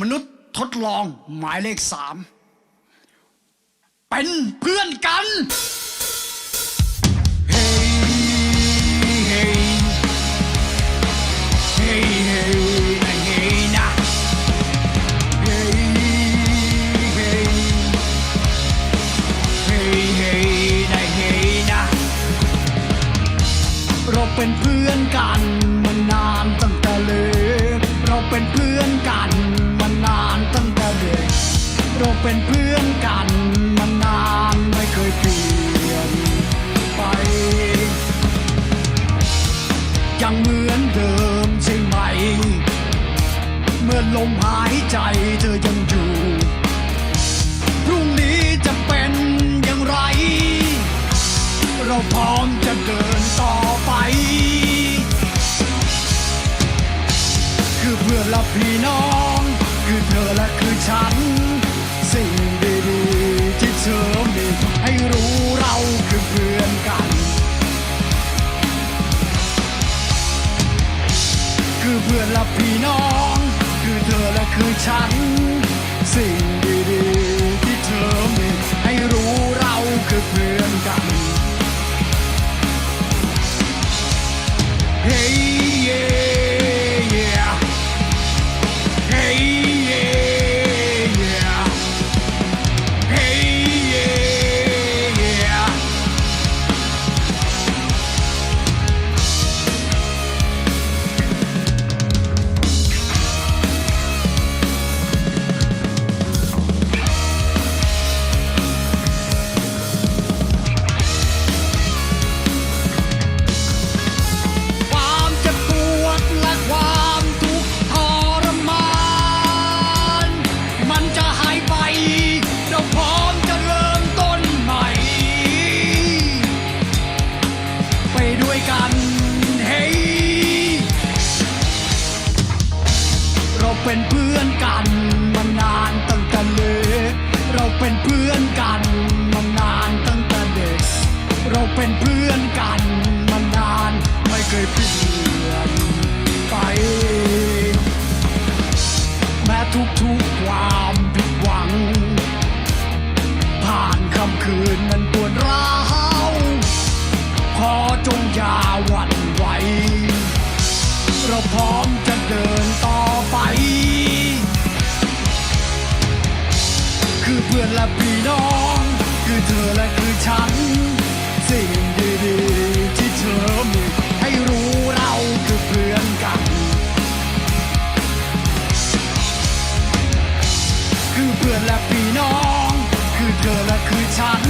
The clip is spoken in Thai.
มนุษย์ทดลองหมายเลขสามเป็นเพื่อนกันเฮ้ยเฮ้ยเฮ้ยเฮ้ยนะเฮ้ยนะเฮ้ยเฮ้ยเฮ้ยเฮ้ยนะเฮ้ยนะเราเป็นเพื่อนกันมานานตั้งแต่เล็กเราเป็นเพื่อนกัน เป็นเพื่อนกันมานานไม่เคยเปลี่ยนไป ยังเหมือนเดิมใช่ไหม เมื่อลมหายใจเธอยังอยู่พรุ่งนี้จะเป็นอย่างไร เราพร้อมจะเดินต่อไป คือเพื่อนและพี่น้อง เพื่อนและพี่น้อง คือเธอและคือฉัน สิ่งดีๆที่เธอมีให้รู้เราคือเพื่อนกัน Hey เป็นเพื่อนกันมานานตั้งแต่เด็ก เราเป็นเพื่อน คือเพื่อนและพี่น้อง คือเธอและคือฉัน สิ่งดีๆที่เธอมีให้รู้เราคือเพื่อนกัน คือเพื่อนและพี่น้อง คือเธอและคือฉัน